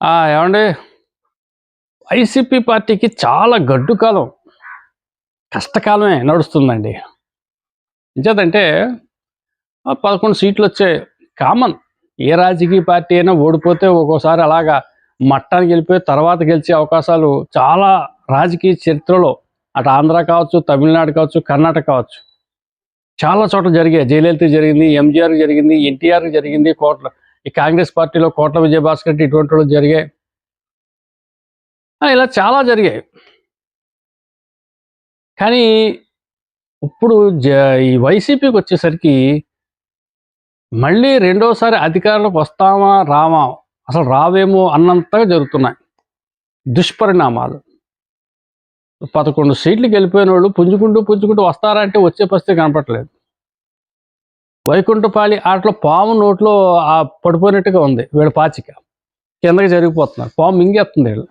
ఏమండి? వైసీపీ పార్టీకి చాలా గడ్డు కాలం కష్టకాలమే నడుస్తుందండి. ఎంచేతంటే పదకొండు సీట్లు వచ్చాయి కామన్ ఏ రాజకీయ పార్టీ అయినా ఓడిపోతే ఒక్కోసారి అలాగా మట్టానికి వెళ్ళిపోయి తర్వాత గెలిచే అవకాశాలు చాలా రాజకీయ చరిత్రలో అటు ఆంధ్ర కావచ్చు తమిళనాడు కావచ్చు కర్ణాటక కావచ్చు. చాలా చోట్ల జరిగాయి. జయలలిత జరిగింది ఎంజీఆర్ జరిగింది ఎన్టీఆర్ జరిగింది కోట్ల ఈ కాంగ్రెస్ పార్టీలో కోట్ల విజయభాస్కర్ రెడ్డి ఇటువంటి వాళ్ళు జరిగాయి ఇలా చాలా జరిగాయి. కానీ ఇప్పుడు జ ఈ వైసీపీకి వచ్చేసరికి మళ్ళీ రెండోసారి అధికారంలోకి వస్తామా రామా? అసలు రావేమో అన్నంతగా జరుగుతున్నాయి. దుష్పరిణామాలు. పదకొండు సీట్లు గెలిపోయిన వాళ్ళు పుంజుకుంటూ పుంజుకుంటూ వస్తారా అంటే వచ్చే పరిస్థితి కనపట్లేదు వైకుంఠపాలి ఆటలో పాము నోట్లో ఆ పడిపోయినట్టుగా ఉంది వీళ్ళ పాచిక. కిందకి జరిగిపోతున్నారు. పాము మింగేస్తుంది వీళ్ళు.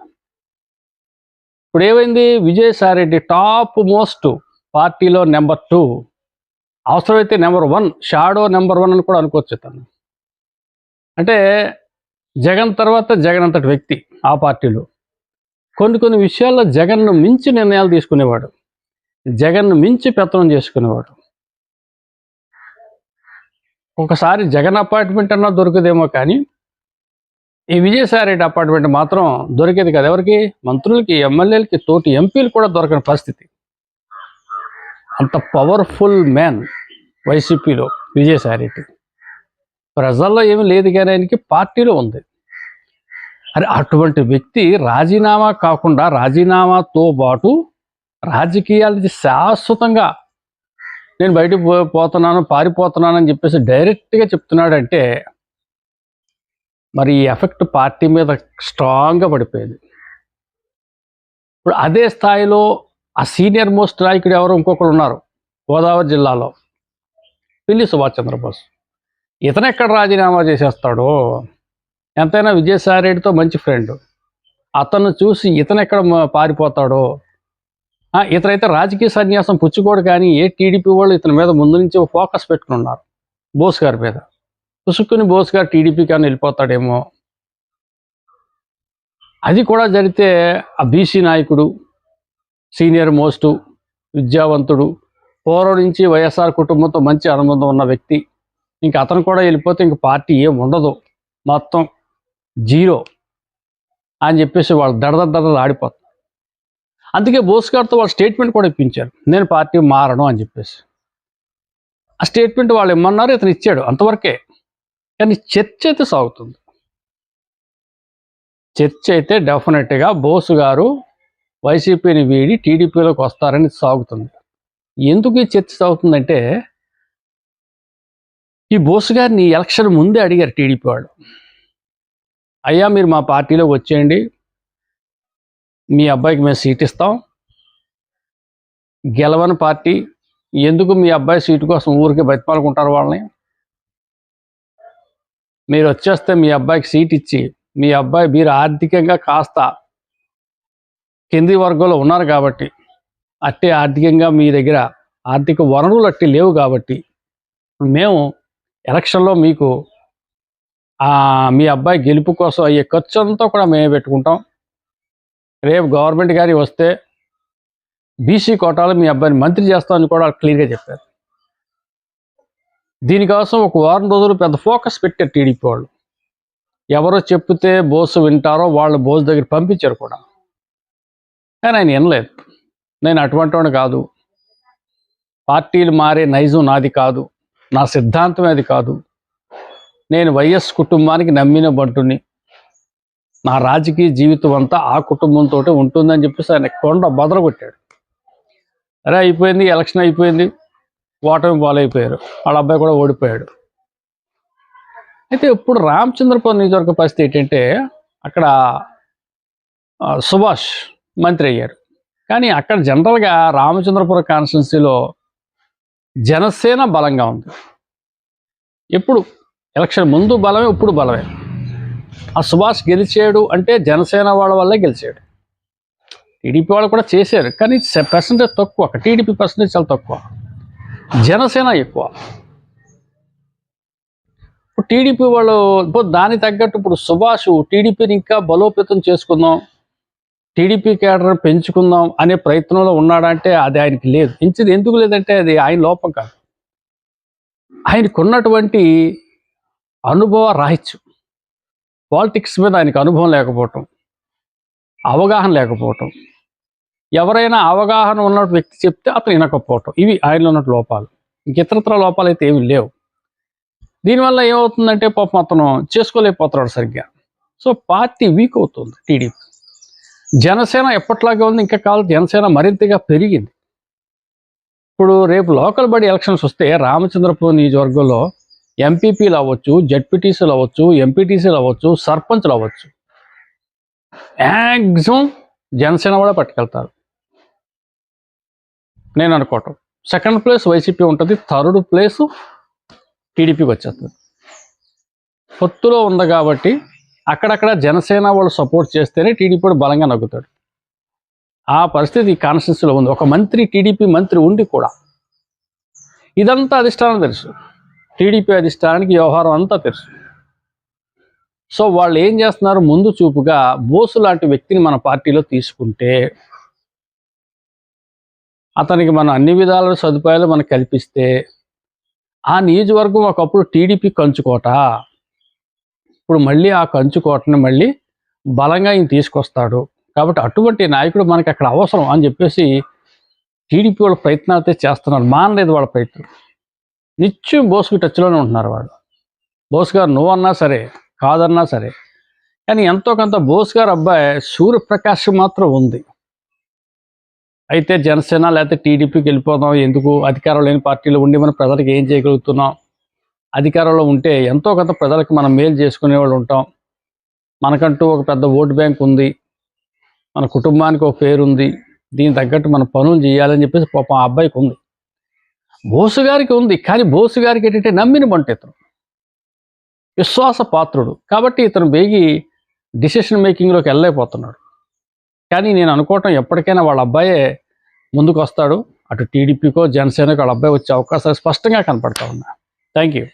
ఇప్పుడు ఏమైంది? విజయసాయిరెడ్డి టాప్ మోస్ట్ పార్టీలో నెంబర్ టూ. అవసరమైతే number one shadow number one అని కూడా అనుకోవచ్చు తను. అంటే జగన్ తర్వాత జగన్ అంతటి వ్యక్తి ఆ పార్టీలో. కొన్ని కొన్ని విషయాల్లో జగన్ను మించి నిర్ణయాలు తీసుకునేవాడు. జగన్ను మించి పెత్తనం చేసుకునేవాడు. ఒకసారి జగన్ అపార్ట్మెంట్ అన్నా దొరకదేమో కానీ ఈ విజయసాయిరెడ్డి అపార్ట్మెంట్ మాత్రం దొరికేది కదా. ఎవరికి? మంత్రులకి ఎమ్మెల్యేలకి తోటి ఎంపీలు కూడా దొరకని పరిస్థితి. అంత పవర్ఫుల్ మ్యాన్ వైసీపీలో విజయసాయిరెడ్డి. ప్రజల్లో ఏమి లేదు కానీ ఆయనకి పార్టీలో ఉంది. అరే అటువంటి వ్యక్తి రాజీనామా కాకుండా రాజీనామాతో పాటు రాజకీయాలకి శాశ్వతంగా నేను బయటకు పో పోతున్నాను పారిపోతున్నాను అని చెప్పేసి డైరెక్ట్గా చెప్తున్నాడంటే మరి ఈ ఎఫెక్ట్ పార్టీ మీద స్ట్రాంగ్గా పడిపోయింది. ఇప్పుడు అదే స్థాయిలో ఆ సీనియర్ మోస్ట్ నాయకుడు ఎవరు ఇంకొకరు ఉన్నారు గోదావరి జిల్లాలో. పిల్లి సుభాష్ చంద్రబోస్. ఇతను ఎక్కడ రాజీనామా చేసేస్తాడో ఎంతైనా విజయసాయిరెడ్డితో మంచి ఫ్రెండ్ అతను చూసి ఇతను ఎక్కడ పారిపోతాడో ఇతరైతే రాజకీయ సన్యాసం పుచ్చుకోడు కానీ ఏ టీడీపీ వాళ్ళు ఇతని మీద ముందు నుంచి ఫోకస్ పెట్టుకుని ఉన్నారు బోస్ గారి మీద. పుసుక్కుని బోస్ గారు టీడీపీ కానీ వెళ్ళిపోతాడేమో. అది కూడా జరిగితే ఆ బీసీ నాయకుడు సీనియర్ మోస్ట్ విద్యావంతుడు పూర్వం నుంచి వైఎస్ఆర్ కుటుంబంతో మంచి అనుబంధం ఉన్న వ్యక్తి. ఇంక అతను కూడా వెళ్ళిపోతే ఇంక పార్టీ ఏం ఉండదు. మొత్తం జీరో అని చెప్పేసి వాళ్ళు దడద దడద ఆడిపోతారు. అందుకే బోస్ గారితో వాళ్ళు స్టేట్మెంట్ కూడా ఇప్పించారు. నేను పార్టీ మారను అని చెప్పేసి. ఆ స్టేట్మెంట్ వాళ్ళు ఇమ్మన్నారు ఇతను ఇచ్చాడు. అంతవరకే. కానీ చర్చ అయితే సాగుతుంది. చర్చ అయితే డెఫినెట్గా బోసు గారు వైసీపీని వీడి టీడీపీలోకి వస్తారని సాగుతుంది. ఎందుకు ఈ చర్చ సాగుతుందంటే ఈ బోసు గారిని ఎలక్షన్ ముందే అడిగారు టీడీపీ వాళ్ళు. అయ్యా మీరు మా పార్టీలోకి వచ్చేయండి. మీ అబ్బాయికి మేము సీట్ ఇస్తాం. గెలవని పార్టీ. ఎందుకు మీ అబ్బాయి సీటు కోసం ఊరికే బతిమాలుకుంటారు వాళ్ళని? మీరు వచ్చేస్తే మీ అబ్బాయికి సీట్ ఇచ్చి మీ అబ్బాయి మీరు ఆర్థికంగా కాస్త కింది వర్గంలో ఉన్నారు కాబట్టి అట్టే ఆర్థికంగా మీ దగ్గర ఆర్థిక వనరులు అట్టి లేవు కాబట్టి మేము ఎలక్షన్లో మీకు మీ అబ్బాయి గెలుపు కోసం అయ్యే ఖర్చు అంతా కూడా మేమే పెట్టుకుంటాం. రేపు గవర్నమెంట్ గారి వస్తే బీసీ కోటాలో మీ అబ్బాయిని మంత్రి చేస్తామని కూడా క్లియర్గా చెప్పారు. దీనికోసం ఒక వారం రోజులు పెద్ద ఫోకస్ పెట్టారు టీడీపీ వాళ్ళు. ఎవరో చెప్తే బోసు వింటారో వాళ్ళు బోసు దగ్గర పంపించారు కూడా. కానీ ఆయన వినలేదు. నేను అటువంటి వాడిని కాదు. పార్టీలు మారే నైజం నాది కాదు. నా సిద్ధాంతం అది కాదు. నేను వైఎస్ కుటుంబానికి నమ్మిన బంటుని నా రాజకీయ జీవితం అంతా ఆ కుటుంబంతో ఉంటుందని చెప్పేసి ఆయన కొండ బదలగొట్టాడు అరే అయిపోయింది ఎలక్షన్ అయిపోయింది. ఓటమి పాలైపోయారు. వాళ్ళ అబ్బాయి కూడా ఓడిపోయాడు. అయితే ఇప్పుడు రామచంద్రపురం నియోజకవర్గ పరిస్థితి ఏంటంటే అక్కడ సుభాష్ మంత్రి అయ్యారు. కానీ అక్కడ జనరల్గా రామచంద్రపురం కాన్స్టిట్యున్సీలో జనసేన బలంగా ఉంది. ఎప్పుడు? ఎలక్షన్ ముందు బలమే ఇప్పుడు బలమే. ఆ సుభాష్ గెలిచాడు అంటే జనసేన వాళ్ళ వల్లే గెలిచాడు. టీడీపీ వాళ్ళు కూడా చేశారు కానీ పర్సంటేజ్ తక్కువ టీడీపీ పర్సంటేజ్ చాలా తక్కువ. జనసేన ఎక్కువ. ఇప్పుడు టీడీపీ వాళ్ళు ఇప్పుడు దానికి తగ్గట్టు ఇప్పుడు సుభాష్ టీడీపీని ఇంకా బలోపేతం చేసుకుందాం టీడీపీ కేడర్ పెంచుకుందాం అనే ప్రయత్నంలో ఉన్నాడంటే అది ఆయనకి లేదు. పెంచింది ఎందుకు లేదంటే అది ఆయన లోపం కాదు. ఆయనకున్నటువంటి అనుభవ రాహిత్యం. పాలిటిక్స్ మీద ఆయనకు అనుభవం లేకపోవటం అవగాహన లేకపోవటం ఎవరైనా అవగాహన ఉన్న వ్యక్తి చెప్తే అతను వినకపోవటం ఇవి ఆయనలో ఉన్న లోపాలు. ఇంక ఇతరత్ర లోపాలు అయితే ఏమీ లేవు. దీనివల్ల ఏమవుతుందంటే పాపం అతను చేసుకోలేకపోతున్నాడు సరిగ్గా. సో పార్టీ వీక్ అవుతుంది టీడీపీ. జనసేన ఎప్పట్లాగే ఉంది ఇంకా కాదు జనసేన మరింతగా పెరిగింది. ఇప్పుడు రేపు లోకల్ బడి ఎలక్షన్స్ వస్తే రామచంద్రపురం నియోజకవర్గంలో ఎంపీపీలు అవ్వచ్చు జడ్పీటీసీలు అవ్వచ్చు ఎంపీటీసీలు అవ్వచ్చు సర్పంచ్లు అవ్వచ్చు. మ్యాక్సిమం జనసేన కూడా పట్టుకెళ్తారు. నేను అనుకోవటం. సెకండ్ ప్లేస్ వైసీపీ ఉంటుంది థర్డ్ ప్లేస్ టీడీపీకి వచ్చేస్తుంది. పొత్తులో ఉంది కాబట్టి అక్కడక్కడ జనసేన వాళ్ళు సపోర్ట్ చేస్తేనే టీడీపీ బలంగా నగ్గుతాడు ఆ పరిస్థితి కాన్స్టిట్యూన్సీలో ఉంది. ఒక మంత్రి టీడీపీ మంత్రి ఉండి కూడా ఇదంతా అధిష్టానం తెలుసు. టీడీపీ అధిష్టానానికి వ్యవహారం అంతా తెలుసు. సో వాళ్ళు ఏం చేస్తున్నారు? ముందు చూపుగా బోసు లాంటి వ్యక్తిని మన పార్టీలో తీసుకుంటే అతనికి మనం అన్ని విధాల సదుపాయాలు మనకు కల్పిస్తే ఆ నియోజకవర్గం ఒకప్పుడు టీడీపీ కంచుకోట ఇప్పుడు మళ్ళీ ఆ కంచుకోటని మళ్ళీ బలంగా ఈయన తీసుకొస్తాడు. కాబట్టి అటువంటి నాయకుడు మనకి అక్కడ అవసరం అని చెప్పేసి టీడీపీ వాళ్ళ ప్రయత్నాలు అయితే చేస్తున్నారు. మానలేదు వాళ్ళ ప్రయత్నం. నిత్యం బోస్కి టచ్లోనే ఉంటున్నారు వాళ్ళు. బోస్ గారు నువ్వన్నా సరే కాదన్నా సరే కానీ ఎంతో కొంత బోస్ గారు అబ్బాయి సూర్యప్రకాష్ మాత్రం ఉంది. అయితే జనసేన లేకపోతే టీడీపీకి వెళ్ళిపోదాం ఎందుకు? అధికారం లేని పార్టీలో ఉండి మనం ప్రజలకు ఏం చేయగలుగుతున్నాం? అధికారంలో ఉంటే ఎంతో కొంత ప్రజలకు మనం మేలు చేసుకునే వాళ్ళు ఉంటాం. మనకంటూ ఒక పెద్ద ఓటు బ్యాంక్ ఉంది. మన కుటుంబానికి ఒక పేరు ఉంది. దీనికి తగ్గట్టు మనం పనులు చేయాలని చెప్పేసి పాపం ఆ అబ్బాయికి ఉంది. బోసు గారికి ఉంది కానీ బోసు గారికి ఏంటంటే నమ్మిన బంట ఇతను. విశ్వాస పాత్రుడు. కాబట్టి ఇతను బేగి డిసిషన్ మేకింగ్లోకి వెళ్ళలేకపోతున్నాడు. కానీ నేను అనుకోవటం ఎప్పటికైనా వాళ్ళ అబ్బాయే ముందుకు వస్తాడు అటు టీడీపీకో జనసేనకో వాళ్ళ అబ్బాయి వచ్చే అవకాశాలు స్పష్టంగా కనపడతా ఉన్నా థ్యాంక్ యూ